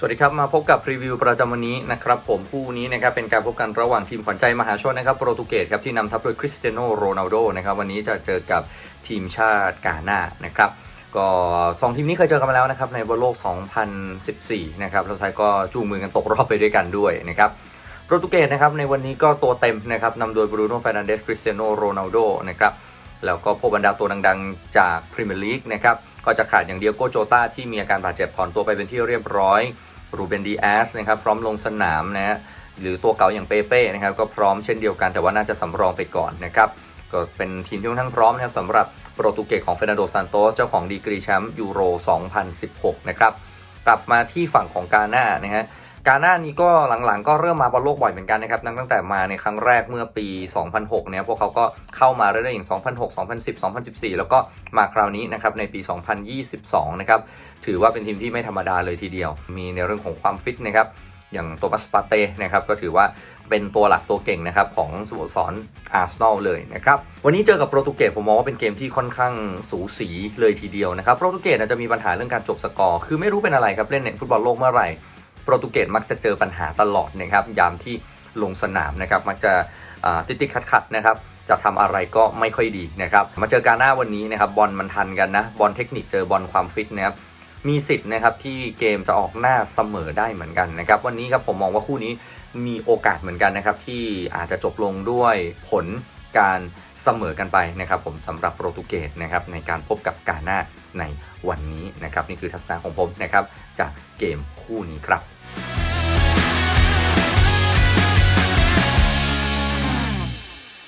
สวัสดีครับ มาพบกับรีวิวประจำวันนี้นะครับผมคู่นี้นะครับเป็นการพบกันระหว่างทีมขวัญใจมหาชนนะครับโปรตุเกสครับที่นำทัพโดยคริสเตียโนโรนัลโดนะครับวันนี้จะเจอกับทีมชาติกาหน้านะครับก็สองทีมนี้เคยเจอกันมาแล้วนะครับในบอลโลก 2014 นะครับแล้วไทยก็จูงมือกันตกรอบไปด้วยกันด้วยนะครับโปรตุเกสนะครับในวันนี้ก็ตัวเต็มนะครับนำโดยบรูโน่เฟรนันเดสคริสเตียโนโรนัลโดนะครับแล้วก็พวกบรรดาตัวดังๆ จากพรีเมียร์ลีกนะครับก็จะขาดอย่างเดียวโกโจตาที่มีอาการบาดเจ็บถอนตัวไปเป็นที่เรียบร้อย รูเบนดีแอสนะครับพร้อมลงสนามนะฮะหรือตัวเก่าอย่างเปเป้นะครับก็พร้อมเช่นเดียวกันแต่ว่าน่าจะสำรองไปก่อนนะครับก็เป็นทีมที่ค่อนข้างพร้อมนะครับสำหรับโปรตุเกสของเฟรนันโดซานโตสเจ้าของดีกรีแชมป์ยูโร 2016 นะครับกลับมาที่ฝั่งของกาหน้านะฮะ กาหน้านี้ก็หลังๆ ก็เริ่มมาบอลโลกบ่อยเหมือนกันนะครับตั้งแต่มาในครั้งแรกเมื่อปี 2006 เนี่ยพวกเขาก็เข้ามาเรื่อยๆอย่าง 2006 2010 2014 แล้วก็มาคราวนี้นะครับในปี 2022 นะครับถือว่าเป็นทีมที่ไม่ธรรมดาเลยทีเดียว มีในเรื่องของความฟิตนะครับอย่างโตมัสปาเต้นะครับก็ถือว่าเป็นตัวหลักตัวเก่งนะครับของสโมสรอาร์เซนอลเลยนะครับวันนี้เจอกับโปรตุเกสผมมองว่าเป็นเกมที่ค่อนข้างสูสีเลยทีเดียวนะครับโปรตุเกสจะมีปัญหาเรื่องการจบสกอร์คือไม่รู้เป็นอะไรครับเล่นในฟุตบอลโลกเมื่อไหร่ ปรตุเกสมักจะเจอปัญหาตลอดนะครับยามที่ลงสนามนะครับมักจะติดติดขัดขัดนะครับจะทำอะไรก็ไม่ค่อยดีนะครับมาเจอการหน้าวันนี้นะครับบอลมันทันกันนะบอลเทคนิคเจอบอลความฟิตนะครับมีสิทธิ์นะครับที่เกมจะออกหน้าเสมอได้เหมือนกันนะครับวันนี้ครับผมมองว่าคู่นี้มีโอกาสเหมือนกันนะครับที่อาจจะจบลงด้วยผลการ เสมอกันไปนะครับผมสำหรับโปรตุเกสนะครับในการพบกับกาหน้าในวันนี้นะครับนี่คือทัศนะของผมนะครับจากเกมคู่นี้ครับ